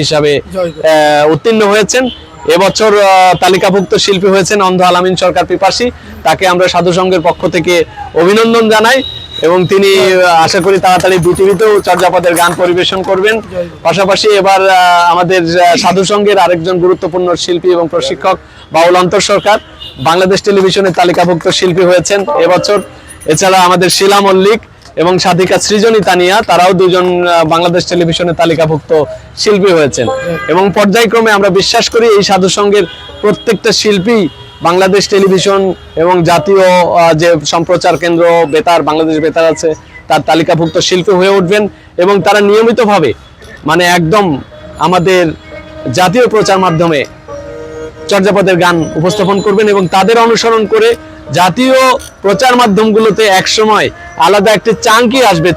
হিসাবে উত্তীর্ণ হয়েছেন। এবছর তালিকাভুক্ত শিল্পী হয়েছেন অন্ধ আলামিন সরকার পিপাসী। তাকে আমরা সাধু সংঘের পক্ষ থেকে অভিনন্দন জানাই এবং তিনি আশা করি তাড়াতাড়ি বিটিভিতেও চর্যাপদের গান পরিবেশন করবেন। পাশাপাশি এবার আহ, আমাদের সাধু সংঘের আরেকজন গুরুত্বপূর্ণ শিল্পী এবং প্রশিক্ষক বাউল অন্তর সরকার। বাংলাদেশ টেলিভিশনের তালিকাভুক্ত শিল্পী হয়েছেন এবছর। এছাড়া আমাদের শিলা মল্লিক এবং সাধিকা সৃজনী তানিয়া, তারাও দুজন বাংলাদেশ টেলিভিশনের তালিকাভুক্ত শিল্পী হয়েছেন। এবং পর্যায়ক্রমে আমরা বিশ্বাস করি এই সাধু সংঘের প্রত্যেকটা শিল্পী বাংলাদেশ টেলিভিশন এবং জাতীয় যে সম্প্রচার কেন্দ্র বেতার, বাংলাদেশ বেতার আছে, তার তালিকাভুক্ত শিল্পী হয়ে উঠবেন এবং তারা নিয়মিতভাবে মানে একদম আমাদের জাতীয় প্রচার মাধ্যমে চর্যাপদের গান উপস্থাপন করবেন এবং তাদের অনুসরণ করে জাতীয় প্রচার মাধ্যমগুলোতে একসময় আলাদা একটি চাঙ্কি আসবে।